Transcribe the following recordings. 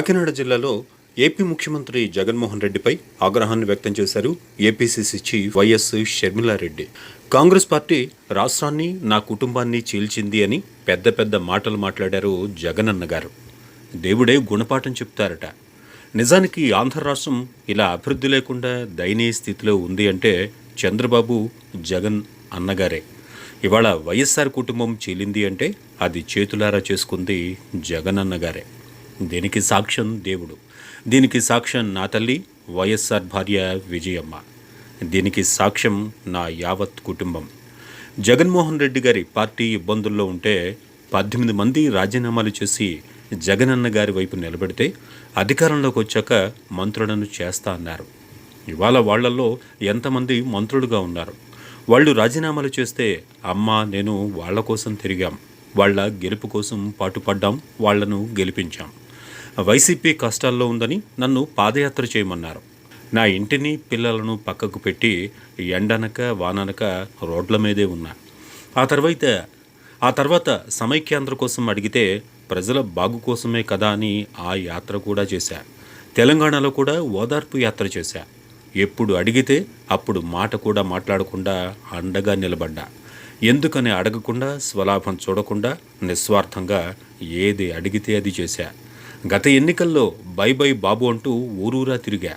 కాకినాడ జిల్లాలో ఏపీ ముఖ్యమంత్రి జగన్మోహన్ రెడ్డిపై ఆగ్రహాన్ని వ్యక్తం చేశారు APCC chief YS Sharmila Reddy. Congress party రాష్ట్రాన్ని నా కుటుంబాన్ని చీల్చింది అని పెద్ద పెద్ద మాటలు మాట్లాడారు జగనన్న గారు. దేవుడే గుణపాఠం చెప్తారట. నిజానికి ఆంధ్ర రాష్ట్రం ఇలా అభివృద్ధి లేకుండా దయనీయ స్థితిలో ఉంది అంటే చంద్రబాబు జగన్ అన్నగారే. ఇవాళ వైఎస్ఆర్ కుటుంబం చీలింది అంటే అది చేతులారా చేసుకుంది జగనన్న గారే. దీనికి సాక్ష్యం? దేవుడు. దీనికి సాక్ష్యం నా తల్లి వైఎస్ఆర్ భార్య విజయమ్మ. దీనికి సాక్ష్యం నా యావత్ కుటుంబం. జగన్మోహన్ రెడ్డి గారి పార్టీ ఇబ్బందుల్లో ఉంటే పద్దెనిమిది మంది రాజీనామాలు చేసి జగనన్న గారి వైపు నిలబెడితే అధికారంలోకి వచ్చాక మంత్రులను చేస్తా అన్నారు. ఇవాళ వాళ్ళల్లో ఎంతమంది మంత్రులుగా ఉన్నారు? వాళ్ళు రాజీనామాలు చేస్తే అమ్మ నేను వాళ్ళ కోసం తిరిగాం. వాళ్ళ గెలుపు కోసం పాటుపడ్డాం వాళ్ళను గెలిపించాం. వైసీపీ కష్టాల్లో ఉందని నన్ను పాదయాత్ర చేయమన్నారు. నా ఇంటిని పిల్లలను పక్కకు పెట్టి ఎండనక వాననక రోడ్ల మీదే ఉన్నా. ఆ తర్వాత ఆ తర్వాత సమైక్యాంధ్ర కోసం అడిగితే ప్రజల బాగు కోసమే కదా అని ఆ యాత్ర కూడా చేశా. తెలంగాణలో కూడా ఓదార్పు యాత్ర చేశా. ఎప్పుడు అడిగితే అప్పుడు మాట కూడా మాట్లాడకుండా అండగా నిలబడ్డా. ఎందుకని అడగకుండా స్వలాభం చూడకుండా నిస్వార్థంగా ఏది అడిగితే అది చేశా. గత ఎన్నికల్లో బై బై బాబు అంటూ ఊరూరా తిరిగా.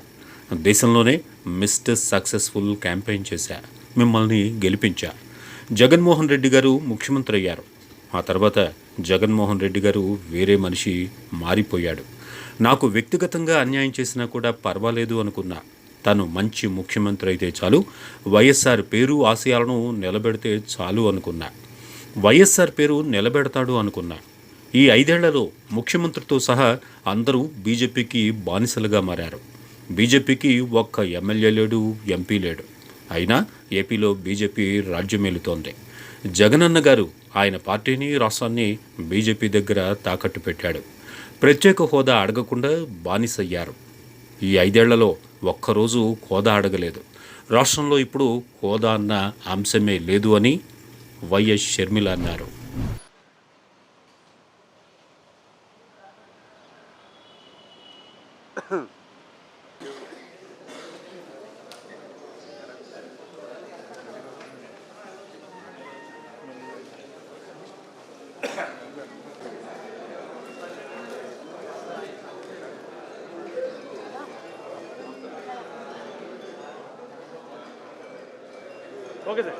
దేశంలోనే మిస్టర్ సక్సెస్ఫుల్ క్యాంపెయిన్ చేశా మిమ్మల్ని గెలిపించా. జగన్మోహన్ రెడ్డి గారు ముఖ్యమంత్రి అయ్యారు. ఆ తర్వాత జగన్మోహన్ రెడ్డి గారు వేరే మనిషి మారిపోయాడు. నాకు వ్యక్తిగతంగా అన్యాయం చేసినా కూడా పర్వాలేదు అనుకున్నా. తను మంచి ముఖ్యమంత్రి అయితే చాలు వైఎస్ఆర్ పేరు ఆశయాలను నిలబెడితే చాలు అనుకున్నా. వైఎస్ఆర్ పేరు నిలబెడతాడు అనుకున్నా. ఈ ఐదేళ్ళలో ముఖ్యమంత్రితో సహా అందరూ బీజేపీకి బానిసలుగా మారారు. బీజేపీకి ఒక్క ఎమ్మెల్యే లేడు ఎంపీ లేడు. అయినా ఏపీలో బీజేపీ రాజ్యమేలుతోంది. జగనన్న గారు ఆయన పార్టీని రాష్ట్రాన్ని బీజేపీ దగ్గర తాకట్టు పెట్టాడు. ప్రత్యేక హోదా అడగకుండా బానిసయ్యారు. ఈ ఐదేళ్ళలో ఒక్కరోజు హోదా అడగలేదు. రాష్ట్రంలో ఇప్పుడు హోదా అన్న అంశమే లేదు అని వైఎస్ షర్మిల అన్నారు ఓకే సార్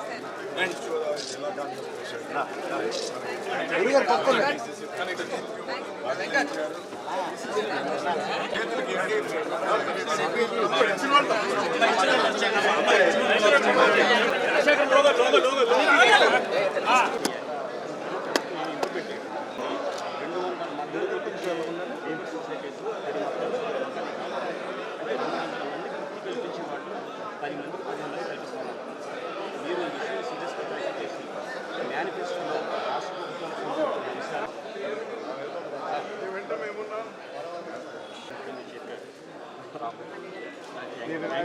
సార్ ఒకసారి సైడ్ కొనండి. సార్ మీరు సైడ్ కొనండి. ఒకసారి అలా జరగండి అమ్మ ఒకసారి అన్నయ్య రైట్, ఫోటో తీ. అమ్మ రండి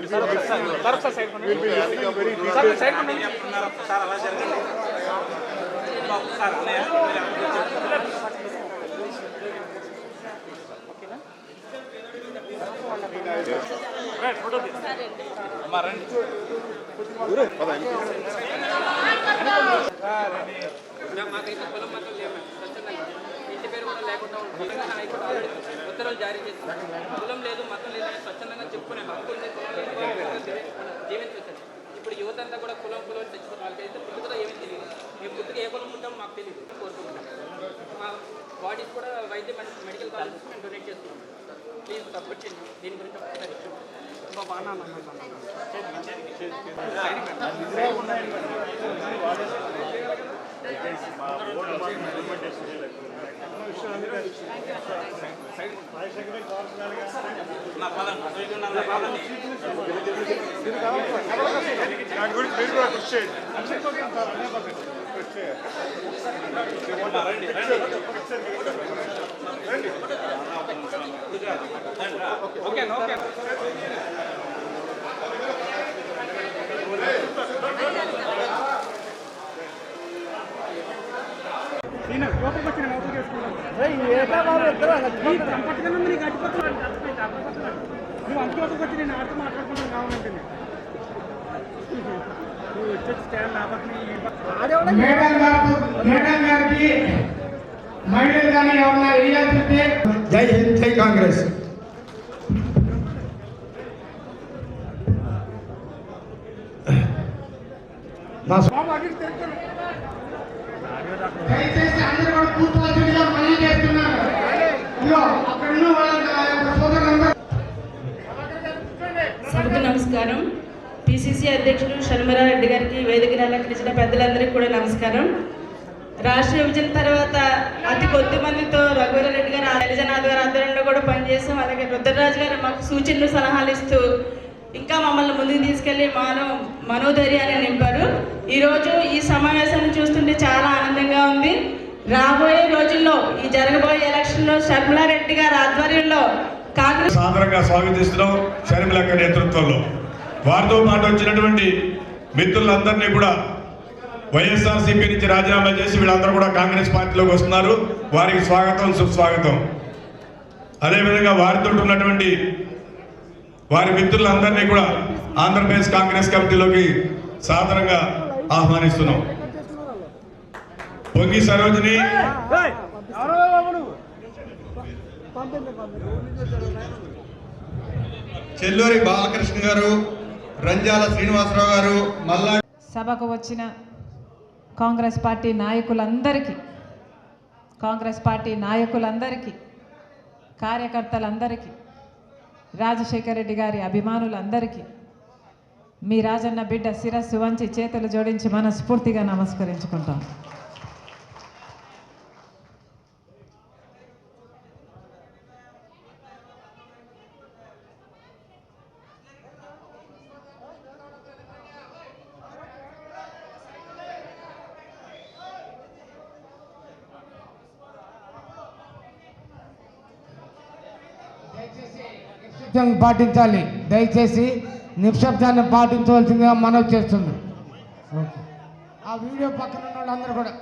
మాకైతే పొలం మాత్రం లేవు ఇంటి పేరు కూడా లేకుండా ఉంటుంది హైకోర్టు ఉత్తర్వులు జారీ చేసింది కులం లేదు మతం లేదు అని స్వచ్ఛందంగా చెప్పుకునే హక్కు ఉంది లేదు జీవించవచ్చు ఇప్పుడు యువత అంతా కూడా కులం కులం అని తెచ్చుకున్న వాళ్ళకైతే పుట్టుకతో ఏమీ తెలియదు. మేము పుట్టుక ఏ కులం ఉంటామో మాకు తెలియదు. కోరుకుంటున్నాం. మా బాడీస్ కూడా వైద్య మెడికల్ కాలేజెస్ మేము డొనేట్ చేస్తున్నాం. ప్లీజ్ సపోర్ట్ చేయండి. దీని గురించి ఒకసారి దాని గురించి మీరు కూడా కృషి చేయండి ఓకే ఓకే అన్న. ఈయన కోపం వచ్చిన నవ్వు చేసుకుంటాను నువ్వు అంతవరకు వచ్చి నేను ఆడుతూ మాట్లాడుకుంటాను కావాలంటే నువ్వు వచ్చి స్టాండ్ ఆపత్ని మేడం గారు మేడం గారికి మహిళలు కానీ ఎవరన్నా ఇవ్వాల్సింటే జై హింద్ జై కాంగ్రెస్ నా స్వ- దయచేసి అందరూ కూడా కూర్చోవలసిందిగా సభకు నమస్కారం. పిసిసి అధ్యక్షుడు షణ్మరారెడ్డి గారికి వేదికను అలంకరించిన పెద్దలందరికీ కూడా నమస్కారం. రాష్ట్ర విభజన తర్వాత అతి కొద్ది మందితో రఘువీరారెడ్డి గారు హరిజనాథ్ గారు ఆధ్వర్యంలో కూడా పనిచేసాం అలాగే రుద్రరాజు గారు మాకు సూచనలు సలహాలు ఇస్తూ ఇంకా మమ్మల్ని ముందుకు తీసుకెళ్ళి మానవ మనోధైర్యాన్ని నింపారు. ఈరోజు ఈ సమావేశాన్ని చూస్తుంటే చాలా ఆనందంగా ఉంది. రాబోయే రోజుల్లో ఈ జరగబోయే ఎలక్షన్లో షర్మిలారెడ్డి గారి ఆధ్వర్యంలో కాంగ్రెస్ సాదరంగా స్వాగతిస్తున్నాం షర్మిలక్క నేతృత్వంలో. వారితో పాటు వచ్చినటువంటి మిత్రులందరినీ కూడా వైఎస్ఆర్సీపీ నుంచి రాజీనామా చేసి వీళ్ళందరూ కూడా కాంగ్రెస్ పార్టీలోకి వస్తున్నారు. వారికి స్వాగతం సుస్వాగతం. అదేవిధంగా వారితో ఉన్నటువంటి వారి మిత్రులందరినీ కూడా ఆంధ్రప్రదేశ్ కాంగ్రెస్ కమిటీలోకి సాధారణంగా ఆహ్వానిస్తున్నాం. పొంగి సరోజిని. చెల్లూరి బాలకృష్ణ గారు రంజాల శ్రీనివాసరావు గారు మల్లా సభకు వచ్చిన కాంగ్రెస్ పార్టీ నాయకులందరికీ కాంగ్రెస్ పార్టీ నాయకులందరికీ కార్యకర్తలందరికీ రాజశేఖర రెడ్డి గారి అభిమానులందరికీ మీ రాజన్న బిడ్డ శిరస్సు వంచి చేతులు జోడించి మనస్ఫూర్తిగా నమస్కరించుకుంటాం. నిశ్శబ్దాన్ని పాటించాలి. దయచేసి నిశ్శబ్దాన్ని పాటించవలసిందిగా మనవి చేస్తుంది. ఆ వీడియో పక్కన ఉన్న వాళ్ళందరూ కూడా.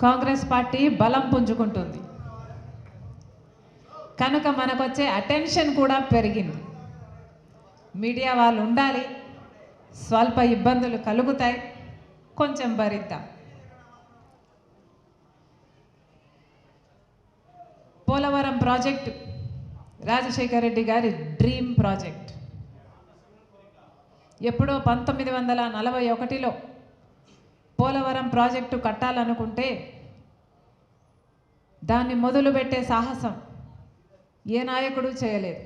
కాంగ్రెస్ పార్టీ బలం పుంజుకుంటుంది. కనుక మనకొచ్చే అటెన్షన్ కూడా పెరిగింది. మీడియా వాళ్ళు ఉండాలి స్వల్ప ఇబ్బందులు కలుగుతాయి కొంచెం భరిద్దాం. పోలవరం ప్రాజెక్టు రాజశేఖర రెడ్డి గారి డ్రీమ్ ప్రాజెక్ట్. ఎప్పుడో పంతొమ్మిది వందల నలభై ఒకటిలో పోలవరం ప్రాజెక్టు కట్టాలనుకుంటే దాన్ని మొదలుపెట్టే సాహసం ఏ నాయకుడు చేయలేదు.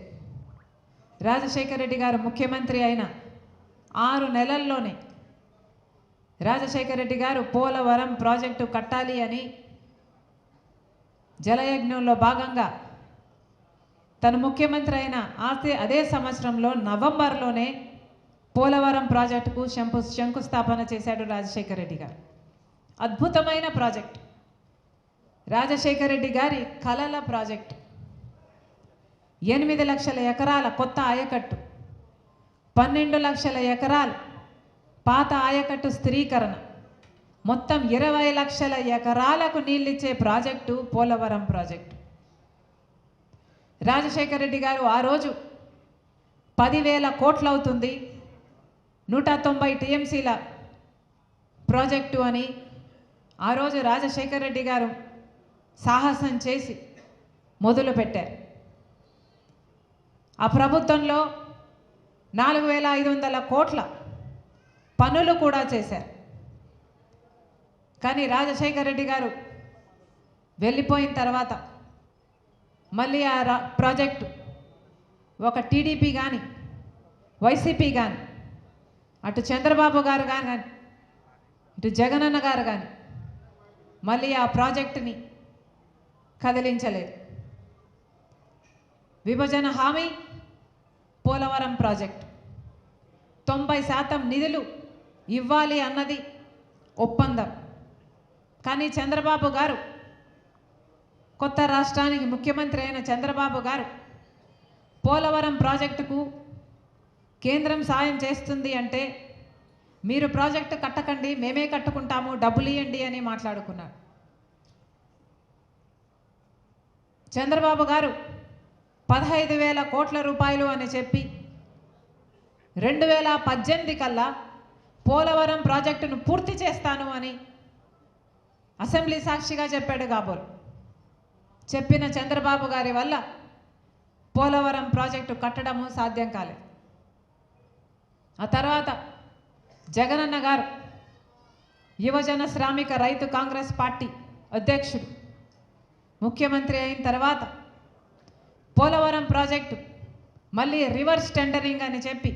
రాజశేఖర రెడ్డి గారు ముఖ్యమంత్రి అయిన ఆరు నెలల్లోనే రాజశేఖర రెడ్డి గారు పోలవరం ప్రాజెక్టు కట్టాలి అని జలయజ్ఞంలో భాగంగా తను ముఖ్యమంత్రి అయిన ఆస్తే అదే సంవత్సరంలో నవంబర్లోనే పోలవరం ప్రాజెక్టుకు శంకు శంకుస్థాపన చేశాడు రాజశేఖర రెడ్డి గారు. అద్భుతమైన ప్రాజెక్ట్. రాజశేఖర రెడ్డి గారి కలల ప్రాజెక్ట్. ఎనిమిది లక్షల ఎకరాల కొత్త ఆయకట్టు పన్నెండు లక్షల ఎకరాలు పాత ఆయకట్టు స్థిరీకరణ. మొత్తం ఇరవై లక్షల ఎకరాలకు నీళ్ళిచ్చే ప్రాజెక్టు పోలవరం ప్రాజెక్టు. రాజశేఖర రెడ్డి గారు ఆ రోజు పదివేల కోట్లు అవుతుంది నూట తొంభై టీఎంసీల ప్రాజెక్టు అని ఆ రోజు రాజశేఖర రెడ్డి గారు సాహసం చేసి మొదలుపెట్టారు. ఆ ప్రభుత్వంలో నాలుగు వేల ఐదు వందల కోట్ల పనులు కూడా చేశారు. కానీ రాజశేఖర రెడ్డి గారు వెళ్ళిపోయిన తర్వాత మళ్ళీ ఆ రా ప్రాజెక్టు ఒక టీడీపీ కానీ వైసీపీ కానీ అటు చంద్రబాబు గారు కానీ ఇటు జగనన్న గారు కానీ మళ్ళీ ఆ ప్రాజెక్టుని కదిలించలేదు. విభజన హామీ పోలవరం ప్రాజెక్ట్. తొంభై శాతం నిధులు ఇవ్వాలి అన్నది ఒప్పందం. కానీ చంద్రబాబు గారు కొత్త రాష్ట్రానికి ముఖ్యమంత్రి అయిన చంద్రబాబు గారు పోలవరం ప్రాజెక్టుకు కేంద్రం సాయం చేస్తుంది అంటే మీరు ప్రాజెక్టు కట్టకండి మేమే కట్టుకుంటాము డబ్బులు ఇవ్వండి అని మాట్లాడుకున్నారు. చంద్రబాబు గారు పదహైదు వేల కోట్ల రూపాయలు అని చెప్పి రెండు వేల పద్దెనిమిది కల్లా పోలవరం ప్రాజెక్టును పూర్తి చేస్తాను అని అసెంబ్లీ సాక్షిగా చెప్పాడు కాబోలు చెప్పిన చంద్రబాబు గారి వల్ల పోలవరం ప్రాజెక్టు కట్టడము సాధ్యం కాలేదు. ఆ తర్వాత జగనన్న గారు యువజన శ్రామిక రైతు కాంగ్రెస్ పార్టీ అధ్యక్షుడు ముఖ్యమంత్రి అయిన తర్వాత పోలవరం ప్రాజెక్టు మళ్ళీ రివర్స్ టెండరింగ్ అని చెప్పి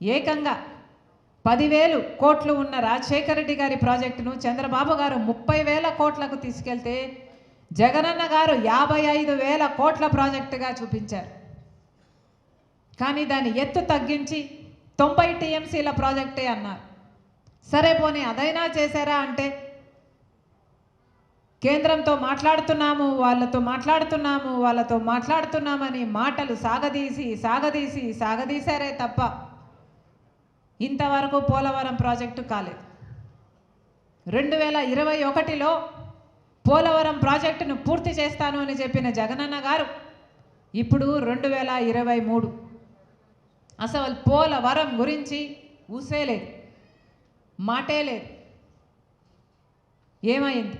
ఏకంగా పదివేలు కోట్లు ఉన్న రాజశేఖర రెడ్డి గారి ప్రాజెక్టును చంద్రబాబు గారు ముప్పై వేల కోట్లకు తీసుకెళ్తే జగనన్న గారు యాభై ఐదు వేల కోట్ల ప్రాజెక్టుగా చూపించారు. కానీ దాని ఎత్తు తగ్గించి తొంభై టీఎంసీల ప్రాజెక్టే అన్నారు. సరే పోనీ అదైనా చేశారా అంటే కేంద్రంతో మాట్లాడుతున్నాము వాళ్ళతో మాట్లాడుతున్నాము వాళ్ళతో మాట్లాడుతున్నామని మాటలు సాగదీసి సాగదీసి సాగదీశారే తప్ప ఇంతవరకు పోలవరం ప్రాజెక్టు కాలేదు. రెండు వేల ఇరవై ఒకటిలో పోలవరం ప్రాజెక్టును పూర్తి చేస్తాను అని చెప్పిన జగనన్న గారు ఇప్పుడు రెండు వేల ఇరవై మూడు. అసలు పోలవరం గురించి ఊసేలేదు మాటే లేదు. ఏమైంది?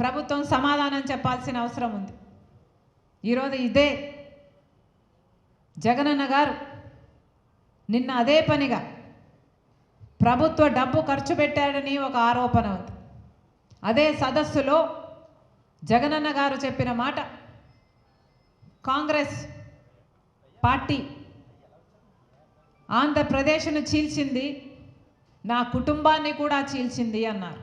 ప్రభుత్వం సమాధానం చెప్పాల్సిన అవసరం ఉంది. ఈరోజు ఇదే జగనన్న గారు నిన్న అదే పనిగా ప్రభుత్వ డబ్బు ఖర్చు పెట్టాడని ఒక ఆరోపణ ఉంది. అదే సదస్సులో జగనన్న గారు చెప్పిన మాట కాంగ్రెస్ పార్టీ ఆంధ్రప్రదేశ్ను చీల్చింది నా కుటుంబాన్ని కూడా చీల్చింది అన్నారు.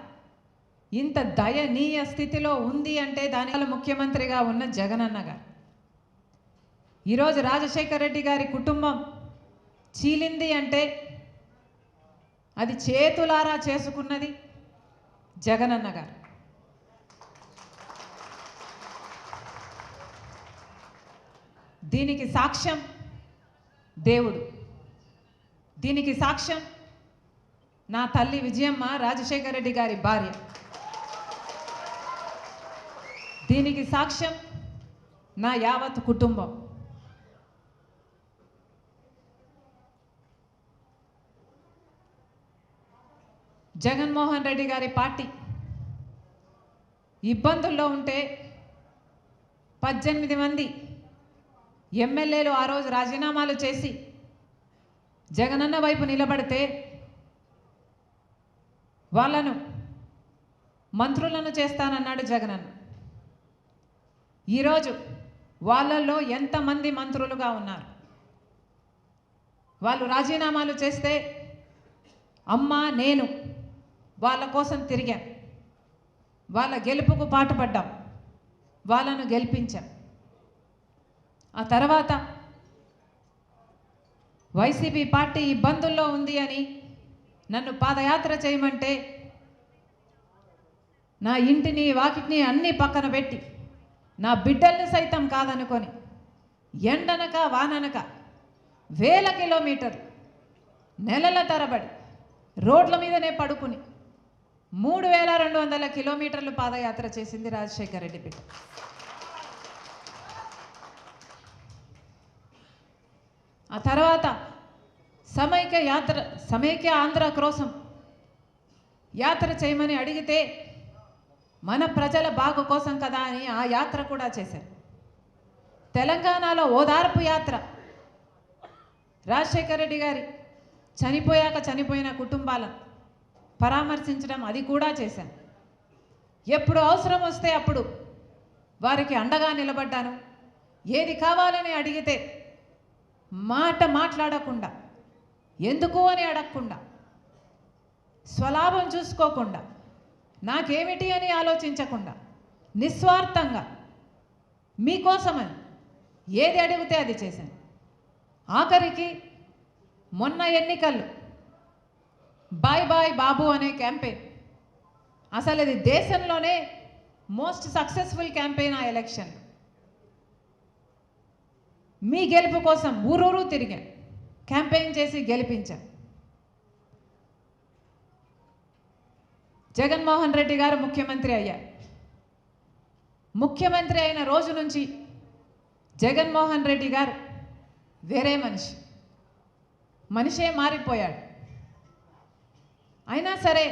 ఇంత దయనీయ స్థితిలో ఉంది అంటే దాని వల్ల ముఖ్యమంత్రిగా ఉన్న జగనన్న గారు. ఈరోజు రాజశేఖర రెడ్డి గారి కుటుంబం చీలింది అంటే అది చేతులారా చేసుకున్నది జగనన్న గారు. దీనికి సాక్ష్యం దేవుడు. దీనికి సాక్ష్యం నా తల్లి విజయమ్మ రాజశేఖర రెడ్డి గారి భార్య. దీనికి సాక్ష్యం నా యావత్ కుటుంబం. జగన్మోహన్ రెడ్డి గారి పార్టీ ఇబ్బందుల్లో ఉంటే పద్దెనిమిది మంది ఎమ్మెల్యేలు ఆ రోజు రాజీనామాలు చేసి జగనన్న వైపు నిలబడితే వాళ్ళను మంత్రులను చేస్తానన్నాడు జగనన్న. ఈరోజు వాళ్ళల్లో ఎంతమంది మంత్రులుగా ఉన్నారు? వాళ్ళు రాజీనామాలు చేస్తే అమ్మ నేను వాళ్ళ కోసం తిరిగాం. వాళ్ళ గెలుపుకు పాటుపడ్డాం. వాళ్ళను గెలిపించాం. ఆ తర్వాత వైసీపీ పార్టీ ఇబ్బందుల్లో ఉంది అని నన్ను పాదయాత్ర చేయమంటే నా ఇంటిని వాకిటిని అన్నీ పక్కన పెట్టి నా బిడ్డల్ని సైతం కాదనుకొని ఎండనక వాననక వేల కిలోమీటర్లు నెలల తరబడి రోడ్ల మీదనే పడుకుని మూడు వేల రెండు వందల కిలోమీటర్లు పాదయాత్ర చేసింది రాజశేఖర రెడ్డి బిడ్డ. ఆ తర్వాత సమైక్య యాత్ర సమైక్య ఆంధ్ర కోసం యాత్ర చేయమని అడిగితే మన ప్రజల బాగు కోసం కదా అని ఆ యాత్ర కూడా చేశారు. తెలంగాణలో ఓదార్పు యాత్ర. రాజశేఖర రెడ్డి గారి చనిపోయాక చనిపోయిన కుటుంబాలను పరామర్శించడం అది కూడా చేశాను ఎప్పుడు అవసరం వస్తే అప్పుడు వారికి అండగా నిలబడ్డాను. ఏది కావాలని అడిగితే మాట మాట్లాడకుండా ఎందుకు అని అడగకుండా స్వలాభం చూసుకోకుండా నాకేమిటి అని ఆలోచించకుండా నిస్వార్థంగా మీకోసమని ఏది అడిగితే అది చేశాను. ఆఖరికి మొన్న ఎన్నికలు బాయ్ బాయ్ బాబు అనే క్యాంపెయిన్. అసలు ఇది దేశంలోనే మోస్ట్ సక్సెస్ఫుల్ క్యాంపెయిన్ ఆ ఎలక్షన్. మీ గెలుపు కోసం ఊరూరు తిరిగాం క్యాంపెయిన్ చేసి గెలిపించాం జగన్మోహన్ రెడ్డి గారు ముఖ్యమంత్రి అయ్యారు. ముఖ్యమంత్రి అయిన రోజు నుంచి జగన్మోహన్ రెడ్డి గారు వేరే మనిషి. మనిషే మారిపోయాడు. అయినా సరే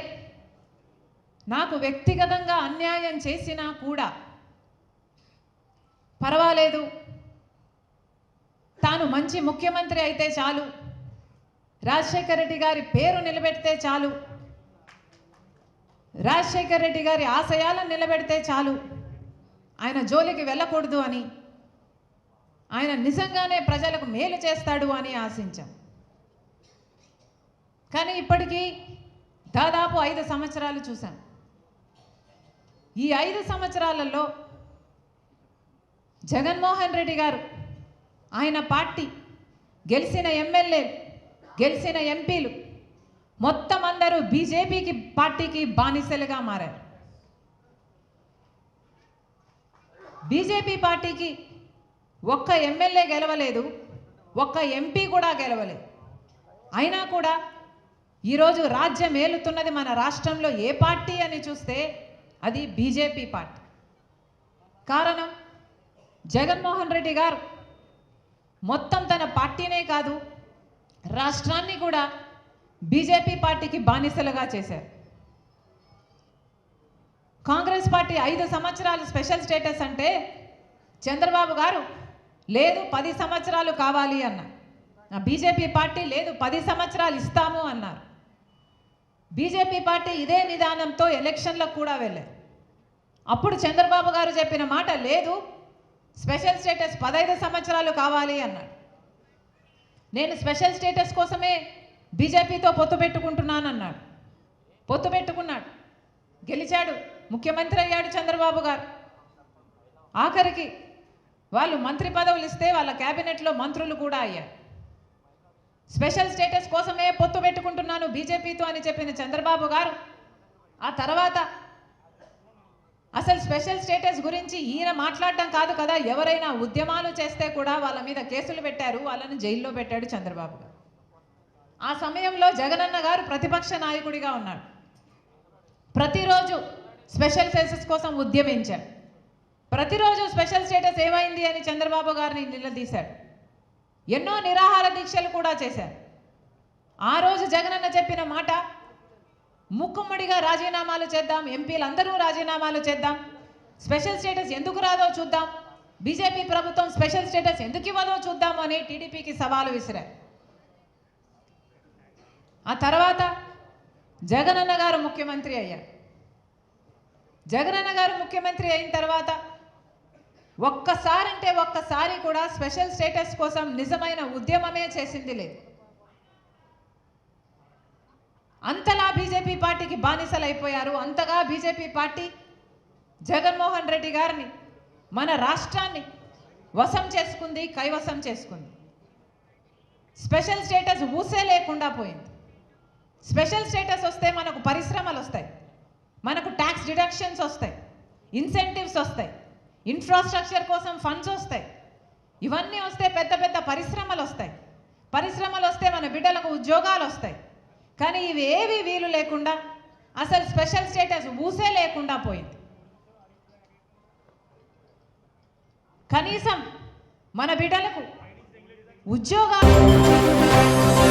నాకు వ్యక్తిగతంగా అన్యాయం చేసినా కూడా పర్వాలేదు. తాను మంచి ముఖ్యమంత్రి అయితే చాలు. రాజశేఖర రెడ్డి గారి పేరు నిలబెడితే చాలు. రాజశేఖర్ రెడ్డి గారి ఆశయాలను నిలబెడితే చాలు. ఆయన జోలికి వెళ్ళకూడదు అని ఆయన నిజంగానే ప్రజలకు మేలు చేస్తాడు అని ఆశించాం. కానీ ఇప్పటికీ దాదాపు ఐదు సంవత్సరాలు చూశాం. ఈ ఐదు సంవత్సరాలలో జగన్మోహన్ రెడ్డి గారు ఆయన పార్టీ గెలిచిన ఎమ్మెల్యేలు గెలిచిన ఎంపీలు మొత్తం అందరూ బీజేపీకి పార్టీకి బానిసలుగా మారారు. బీజేపీ పార్టీకి ఒక్క ఎమ్మెల్యే గెలవలేదు ఒక్క ఎంపీ కూడా గెలవలేదు. అయినా కూడా ఈరోజు రాజ్యం ఏలుతున్నది మన రాష్ట్రంలో ఏ పార్టీ అని చూస్తే అది బీజేపీ పార్టీ. కారణం జగన్మోహన్ రెడ్డి గారు. మొత్తం తన పార్టీనే కాదు రాష్ట్రాన్ని కూడా బీజేపీ పార్టీకి బానిసలుగా చేశారు. కాంగ్రెస్ పార్టీ ఐదు సంవత్సరాలు స్పెషల్ స్టేటస్ అంటే చంద్రబాబు గారు లేదు పది సంవత్సరాలు కావాలి అన్నారు బీజేపీ పార్టీ లేదు పది సంవత్సరాలు ఇస్తాము అన్నారు. బీజేపీ పార్టీ ఇదే విధానంతో ఎలక్షన్లకు కూడా వెళ్ళారు. అప్పుడు చంద్రబాబు గారు చెప్పిన మాట లేదు స్పెషల్ స్టేటస్ పదహైదు సంవత్సరాలు కావాలి అన్నాడు. నేను స్పెషల్ స్టేటస్ కోసమే బీజేపీతో పొత్తు పెట్టుకుంటున్నాను అన్నాడు పొత్తు పెట్టుకున్నాడు. గెలిచాడు. ముఖ్యమంత్రి అయ్యాడు చంద్రబాబు గారు. ఆఖరికి వాళ్ళు మంత్రి పదవులు ఇస్తే వాళ్ళ క్యాబినెట్లో మంత్రులు కూడా అయ్యారు. స్పెషల్ స్టేటస్ కోసమే పొత్తు పెట్టుకుంటున్నాను బీజేపీతో అని చెప్పిన చంద్రబాబు గారు ఆ తర్వాత అసలు స్పెషల్ స్టేటస్ గురించి ఈయన మాట్లాడటం కాదు కదా ఎవరైనా ఉద్యమాలు చేస్తే కూడా వాళ్ళ మీద కేసులు పెట్టారు వాళ్ళని జైల్లో పెట్టాడు చంద్రబాబు గారు. ఆ సమయంలో జగనన్న గారు ప్రతిపక్ష నాయకుడిగా ఉన్నాడు. ప్రతిరోజు స్పెషల్ స్టేటస్ కోసం ఉద్యమించాడు ప్రతిరోజు స్పెషల్ స్టేటస్ ఏమైంది అని చంద్రబాబు గారిని నిలదీశాడు ఎన్నో నిరాహార దీక్షలు కూడా చేశారు. ఆ రోజు జగనన్న చెప్పిన మాట ముక్కుమ్మడిగా రాజీనామాలు చేద్దాం ఎంపీలు అందరూ రాజీనామాలు చేద్దాం స్పెషల్ స్టేటస్ ఎందుకు రాదో చూద్దాం బీజేపీ ప్రభుత్వం స్పెషల్ స్టేటస్ ఎందుకు ఇవ్వదో చూద్దాం అని టీడీపీకి సవాలు విసిరారు. ఆ తర్వాత జగనన్న గారు ముఖ్యమంత్రి అయ్యారు. జగనన్న గారు ముఖ్యమంత్రి అయిన తర్వాత ఒక్కసారంటే ఒక్కసారి కూడా స్పెషల్ స్టేటస్ కోసం నిజమైన ఉద్యమమే చేసింది లేదు. అంతలా బీజేపీ పార్టీకి బానిసలైపోయారు అంతగా బీజేపీ పార్టీ జగన్మోహన్ రెడ్డి గారిని మన రాష్ట్రాన్ని వశం చేసుకుంది కైవసం చేసుకుంది. స్పెషల్ స్టేటస్ ఊసే లేకుండా పోయింది. స్పెషల్ స్టేటస్ వస్తే మనకు పరిశ్రమలు వస్తాయి. మనకు ట్యాక్స్ డిడక్షన్స్ వస్తాయి. ఇన్సెంటివ్స్ వస్తాయి. ఇన్ఫ్రాస్ట్రక్చర్ కోసం ఫండ్స్ వస్తాయి. ఇవన్నీ వస్తే పెద్ద పెద్ద పరిశ్రమలు వస్తాయి. పరిశ్రమలు వస్తే మన బిడ్డలకు ఉద్యోగాలు వస్తాయి. కానీ ఇవి ఏవి వీలు లేకుండా అసలు స్పెషల్ స్టేటస్ ఊసే లేకుండా పోయింది. కనీసం మన బిడ్డలకు ఉద్యోగాలు